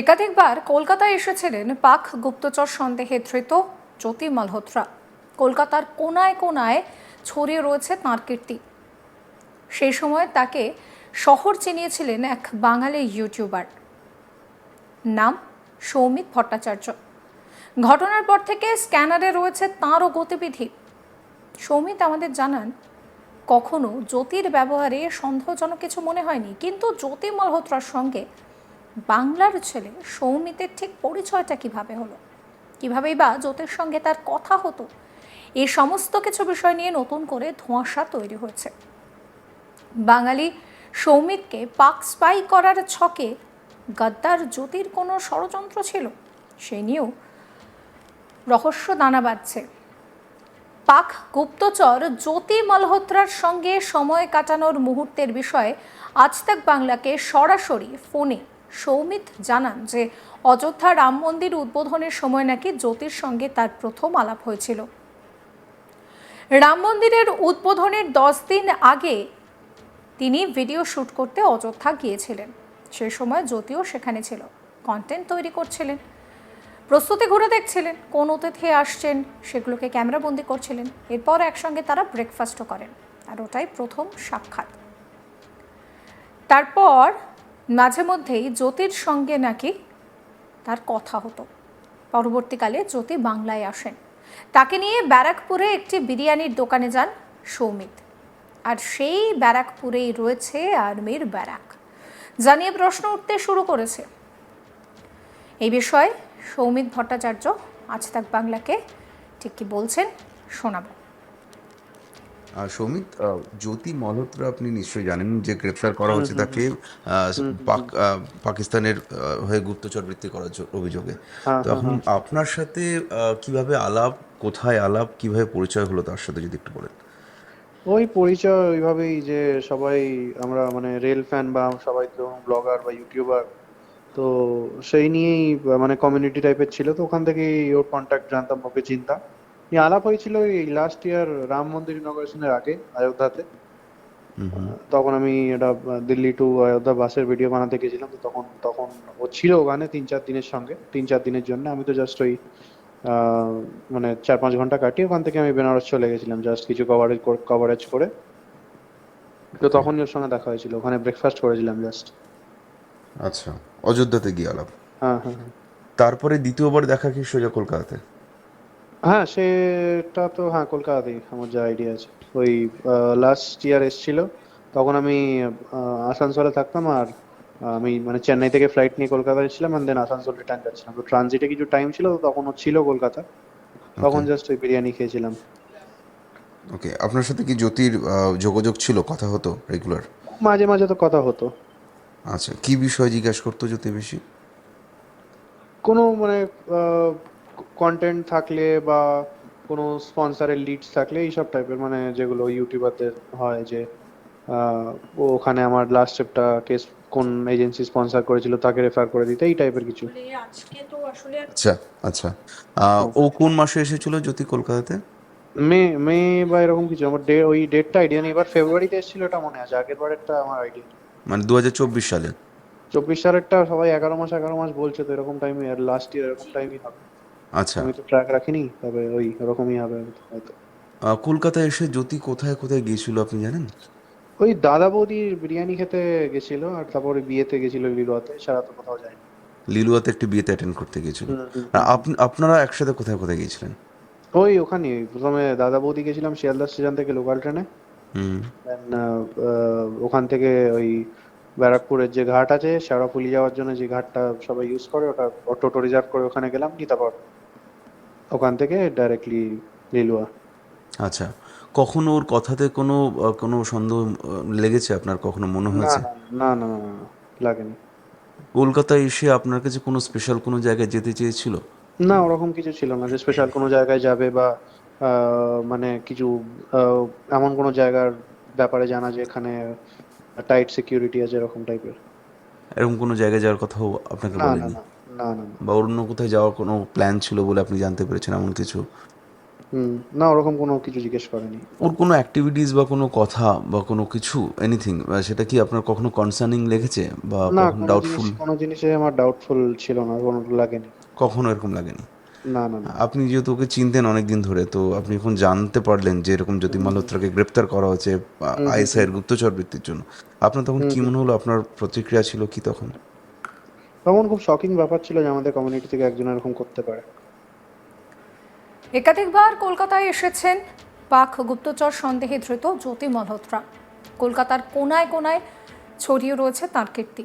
একাধিকবার কলকাতায় এসেছিলেন পাক গুপ্তচর সন্দেহে ধৃত জ্যোতি মালহোত্রা কলকাতার কোনায় কোনায় ছড়িয়ে রয়েছে তাঁর কীর্তি। সেই সময় তাকে শহর চিনিয়েছিলেন এক বাঙালি ইউটিউবার। নাম সৌমিত ভট্টাচার্য। ঘটনার পর থেকে স্ক্যানারে রয়েছে তাঁরও গতিবিধি। সৌমিত আমাদের জানান, কখনো জ্যোতির ব্যবহারে সন্দেহজনক কিছু মনে হয়নি, কিন্তু জ্যোতি মালহোত্রার সঙ্গে বাংলার ছেলে সৌমিতের ঠিক পরিচয়টা কীভাবে হলো? কিভাবেই বা জ্যোতির সঙ্গে তার কথা হতো? এই সমস্ত কিছু বিষয় নিয়ে নতুন করে ধোঁয়াশা তৈরি হয়েছে। বাঙালি সৌমিতকে পাক স্পাই করার ছকে গদ্দার জ্যোতির কোনো ষড়যন্ত্র ছিল? সে নিয়েও রহস্য দানা বাঁধছে। পাক গুপ্তচর জ্যোতি মালহোত্রার সঙ্গে সময় কাটানোর মুহূর্তের বিষয়ে আজ তাক বাংলাকে সরাসরি ফোনে সৌমিত জানান যে, অযোধ্যা রাম মন্দির উদ্বোধনের সময় নাকি জ্যোতির সঙ্গে তার প্রথম আলাপ হয়েছিল। রাম মন্দিরের উদ্বোধনের দশ দিন আগে তিনি ভিডিও শ্যুট করতে অযোধ্যা গিয়েছিলেন। সে সময় জ্যোতিও সেখানে ছিল। কন্টেন্ট তৈরি করছিলেন। প্রস্তুতি ঘুরে দেখছিলেন, কোন অতিথি আসছেন, সেগুলোকে ক্যামেরাবন্দি করছিলেন। এরপর একসঙ্গে তারা ব্রেকফাস্টও করেন। আর ওটাই প্রথম সাক্ষাৎ। তারপর মাঝে মধ্যেই জ্যোতির সঙ্গে নাকি তার কথা হতো। পরবর্তীকালে জ্যোতি বাংলায় আসেন। তাকে নিয়ে ব্যারাকপুরে একটি বিরিয়ানির দোকানে যান সৌমিত। আর সেই ব্যারাকপুরেই রয়েছে আর্মির ব্যারাক। জানিয়ে প্রশ্ন উঠতে শুরু করেছে। এই বিষয়ে সৌমিত ভট্টাচার্য আজ তাক বাংলাকে ঠিক কি বলছেন শোনাবো। সৌমিত জ্যোতি মালহোত্রা আপনি নিশ্চয়ই জানেন যে গ্রেপ্তার করা হচ্ছে তাকে পাকিস্তানের হয়ে গুপ্তচর বৃত্তি করার অভিযোগে। তখন আপনার সাথে কীভাবে আলাপ কোথায় আলাপ কীভাবে পরিচয় হলো তার সাথে যদি একটু বলেন। ওই পরিচয় ওইভাবেই যে সবাই আমরা মানে রেল ফ্যান বা সবাই তো ব্লগার বা ইউটিউবার তো সেই নিয়েই মানে কমিউনিটি টাইপের ছিল তো ওখান থেকেই ওর কন্ট্যাক্ট জানতাম ওকে চিন্তা নিয়ে আলাপ হয়েছিল এই লাস্ট ইয়ার রাম মন্দির ইনগরেশনের আগে অযোধ্যাতে। তখন আমি এটা দিল্লি টু অযোধ্যা বাসের ভিডিও বানাতে গেছিলাম তো তখন তখন ও ছিল ওখানে তিন চার দিনের সঙ্গে তিন চার দিনের জন্য। আমি তো জাস্ট ওই মানে চার পাঁচ ঘণ্টা কাটিয়ে ওখান থেকে আমি বেনারস চলে গেছিলাম জাস্ট কিছু কভারেজ কভারেজ করে। তো তখনই ওর সঙ্গে দেখা হয়েছিল ওখানে ব্রেকফাস্ট করেছিলাম জাস্ট আচ্ছা অযোধ্যাতে গিয়ে আলাপ। হ্যাঁ হ্যাঁ হ্যাঁ। তারপরে দ্বিতীয়বার দেখা কি সোজা কলকাতাতে? হ্যাঁ সেটা তো হ্যাঁ কলকাতাতেই আমার যা আইডিয়া আছে। ওই লাস্ট ইয়ার এসেছিল। তখন আমি আসানসোলে থাকতাম আর আমি মানে চেন্নাই থেকে ফ্লাইট নিয়ে কলকাতা এসেছিলাম অ্যান্ড দেন আসানসোল রিটার্ন যাচ্ছিলাম। তো ট্রানজিটে কিছু টাইম ছিল তো তখন ছিল কলকাতা। তখন জাস্ট ওই বিরিয়ানি খেয়েছিলাম। ওকে আপনার সাথে কি জ্যোতির যোগাযোগ ছিল? কথা হতো রেগুলার মাঝে মাঝে তো কথা হতো। আচ্ছা কি বিষয় জিজ্ঞাসা করতো জ্যোতি বেশি? কোনো মানে কন্টেন্ট থাকলে বা কোনো স্পন্সরের লিডস থাকলে এইসব টাইপের মানে যেগুলো ইউটিউবারদের হয় যে আহ, ও ওখানে আমার লাস্ট স্টেপটা কেস কোন এজেন্সি স্পন্সর করেছিল তাকে রেফার করে দিতে এই টাইপের কিছু। আচ্ছা আচ্ছা। আহ, ও কোন মাসে এসেছিল জ্যোতি কলকাতাতে? মে মে বা এরকম কিছু আমার ডে ওই ডেটটা আইডিয়া নেই এবার ফেব্রুয়ারিতে এসেছিল এটা মনে আছে আগের বারেরটা আমার আইডিয়া মানে দু হাজার চব্বিশ সালে চব্বিশ সালেরটা সবাই এগারো মাস এগারো মাস বলছে তো এরকম টাইমে আর লাস্ট ইয়ার এরকম টাইমই হবে। আচ্ছা। আমি তো ট্র্যাক রাখিনি তবে ওই ওরকমই হবে হয়তো। আহ, কলকাতায় এসে জ্যোতি কোথায় কোথায় গিয়েছিল আপনি জানেন? ওই দাদা বৌদির বিরিয়ানি খেতে গেছিল আর তারপরে বিয়েতে গেছিল লিলুয়াতে সারা তো কোথাও যায়নি। লিলুয়াতে একটি বিয়েতে অ্যাটেন্ড করতে গিয়েছিল। আপনারা একসাথে কোথায় কোথায় গিয়েছিলেন? ওই ওখানে প্রথমে দাদা বৌদি গেছিলাম শিয়ালদা স্টেশন থেকে লোকাল ট্রেনে ওখান থেকে ওই ব্যারাকপুরের যে ঘাট আছে শেওড়াফুলি যাওয়ার জন্য যে ঘাটটা সবাই ইউজ করে ওটা টোটো রিজার্ভ করে ওখানে গেলাম নি তারপর ওখান থেকে ডাইরেক্টলি লিলুয়া আচ্ছা কখনো ওর কথাতে কোনো কোনো সন্দেহ লেগেছে আপনার? কখনো মনে হয়েছে? না না না লাগেনি। কলকাতায় এসে আপনার কাছে কোনো স্পেশাল কোনো জায়গায় যেতে চেয়েছিল? না ওরকম কিছু ছিল না যে স্পেশাল কোনো জায়গায় যাবে বা মানে কিছু এমন কোনো জায়গার ব্যাপারে জানা যে এখানে টাইট সিকিউরিটি আছে এরকম টাইপের এরকম কোনো জায়গায় যাওয়ার কথাও আপনাকে বলেনি? না না বা অন্য কোথায় যাওয়ার কোনো প্ল্যান ছিল বলে আপনি জানতে পেরেছেন এমন কিছু? না ওরকম কোনো কিছু জিজ্ঞেস করেনি। ওর কোনো অ্যাক্টিভিটিস বা কোনো কথা বা কোনো কিছু এনিথিং সেটা কি আপনার কখনো কনসার্নিং লেগেছে বা ডাউটফুল কোনো জিনিসে আমার ডাউটফুল ছিল না কোনো লাগেনি। কখনো এরকম লাগেনি? না না না। আপনি যেহেতু ওকে চিনতেন অনেকদিন ধরে তো আপনি এখন জানতে পারলেন যে এরকম জ্যোতি মালহোত্রাকে গ্রেপ্তার করা হয়েছে আইএসআই এর গুপ্তচর বৃত্তির জন্য আপনার তখন কি মনে হলো? আপনার প্রতিক্রিয়া ছিল কি তখন? তখন খুব শকিং ব্যাপার ছিল যে আমাদের কমিউনিটি থেকে একজন এরকম করতে পারে। একাধিকবার কলকাতায় এসেছেন পাক গুপ্তচর সন্দেহে ধৃত জ্যোতি মালহোত্রা কলকাতার কোনায় কোনায় ছড়িয়ে রয়েছে তাঁর কীর্তি।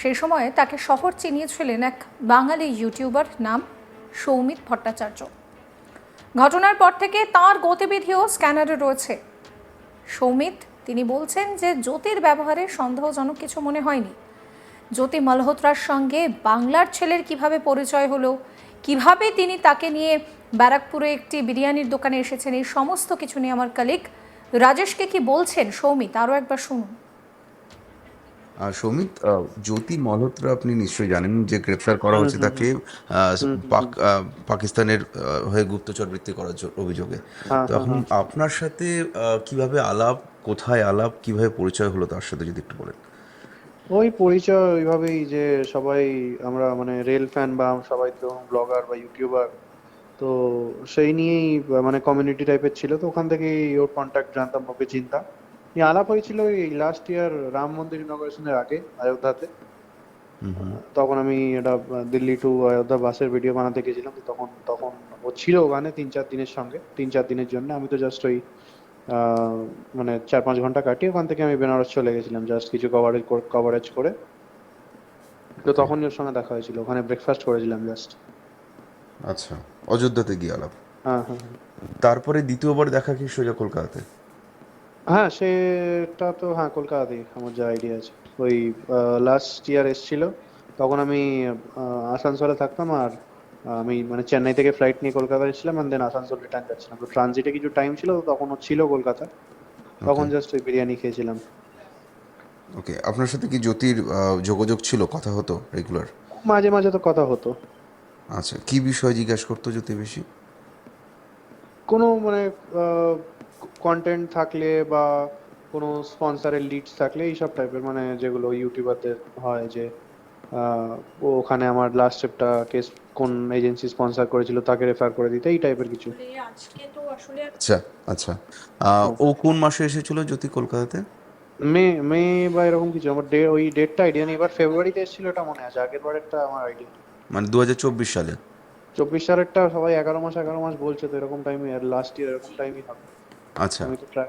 সেই সময়ে তাকে শহর চিনিয়েছিলেন এক বাঙালি ইউটিউবার নাম সৌমিত ভট্টাচার্য। ঘটনার পর থেকে তার গতিবিধিও স্ক্যানারে রয়েছে। সৌমিত, তিনি বলছেন যে জ্যোতির ব্যবহারে সন্দেহজনক কিছু মনে হয়নি। জ্যোতি মালহোত্রার সঙ্গে বাংলার ছেলের কীভাবে পরিচয় হলো কীভাবে তিনি তাকে নিয়ে ব্যারাকপুরে একটি বিরিয়ানির দোকানে এসেছেন এই সমস্ত কিছু নিয়ে আমার কালিক রাজেশকে কি বলছেন? সৌমিত আরও একবার শুনুন। সৌমিত আহ, জ্যোতি মলহোত্রা আপনি নিশ্চয়ই জানেন যে গ্রেপ্তার করা হয়েছে তাকে আহ, পাক আহ, পাকিস্তানের হয়ে গুপ্তচর বৃত্তি করার অভিযোগে। তখন আপনার সাথে আহ, কীভাবে আলাপ কোথায় আলাপ কীভাবে পরিচয় হলো তার সাথে যদি একটু বলেন। ওই পরিচয় ওইভাবেই যে সবাই আমরা মানে রেল ফ্যান বা সবাই তো ব্লগার বা ইউটিউবার তো সেই নিয়েই মানে কমিউনিটি টাইপের ছিল তো ওখান থেকেই ওর কন্ট্যাক্ট জানতাম ওকে চিন্তা আলাপ হয়েছিল এই লাস্ট ইয়ার রাম মন্দির ইনগ্রেশনের আগে অযোধ্যাতে। তখন আমি এটা দিল্লি টু অযোধ্যা বাসের ভিডিও বানাতে গেছিলাম তখন তখন ও ছিল ওখানে তিন চার দিনের সঙ্গে তিন চার দিনের জন্য। আমি তো জাস্ট ওই মানে চার পাঁচ ঘণ্টা কাটিয়ে ওখান থেকে আমি বেনারস চলে গেছিলাম জাস্ট কিছু কভারেজ কভারেজ করে। তো তখনই ওর সঙ্গে দেখা হয়েছিল ওখানে ব্রেকফাস্ট করেছিলাম জাস্ট আচ্ছা অযোধ্যাতে গিয়ে আলাপ হ্যাঁ হ্যাঁ হ্যাঁ। তারপরে দ্বিতীয়বার দেখা কি সোজা কলকাতাতে? হ্যাঁ সেটা তো হ্যাঁ কলকাতাতেই আমার যা আইডিয়া আছে। ওই লাস্ট ইয়ার এসছিল তখন আমি আসানসোলে থাকতাম আর আমি মানে চেন্নাই থেকে ফ্লাইট নিয়ে কলকাতা এসেছিলাম অ্যান্ড দেন আসানসোল রিটার্ন যাচ্ছিলাম। তো ট্রানজিটে কিছু টাইম ছিল তখন ছিল কলকাতা। তখন জাস্ট ওই বিরিয়ানি খেয়েছিলাম। ওকে আপনার সাথে কি জ্যোতির যোগাযোগ ছিল? কথা হতো রেগুলার মাঝে মাঝে তো কথা হতো। আচ্ছা কি বিষয়ে জিজ্ঞাসা করতো জ্যোতি বেশি? কোনো মানে কন্টেন্ট থাকলে বা কোনো স্পন্সারের লিডস থাকলে এইসব টাইপের মানে যেগুলো ইউটিউবারদের হয় যে ওখানে আমার লাস্ট ট্রিপটা কেস কোন এজেন্সি স্পন্সর করেছিল তাকে রেফার করে দিতে এই টাইপের কিছু। আচ্ছা আচ্ছা। আহ, ও। কোন মাসে এসেছিল জ্যোতি কলকাতাতে? মে মে বা এরকম কিছু। আমার ডে ওই ডেটটা আইডিয়া নেই। এবার ফেব্রুয়ারিতে এসেছিল এটা মনে আছে। আগের বারেরটা আমার আইডিয়া মানে দু হাজার চব্বিশ সালে? চব্বিশ সালেরটা সবাই এগারো মাস এগারো মাস বলছে তো এরকম টাইমে আর লাস্ট ইয়ার এরকম টাইমই হবে। আচ্ছা। আমি তো ট্রাই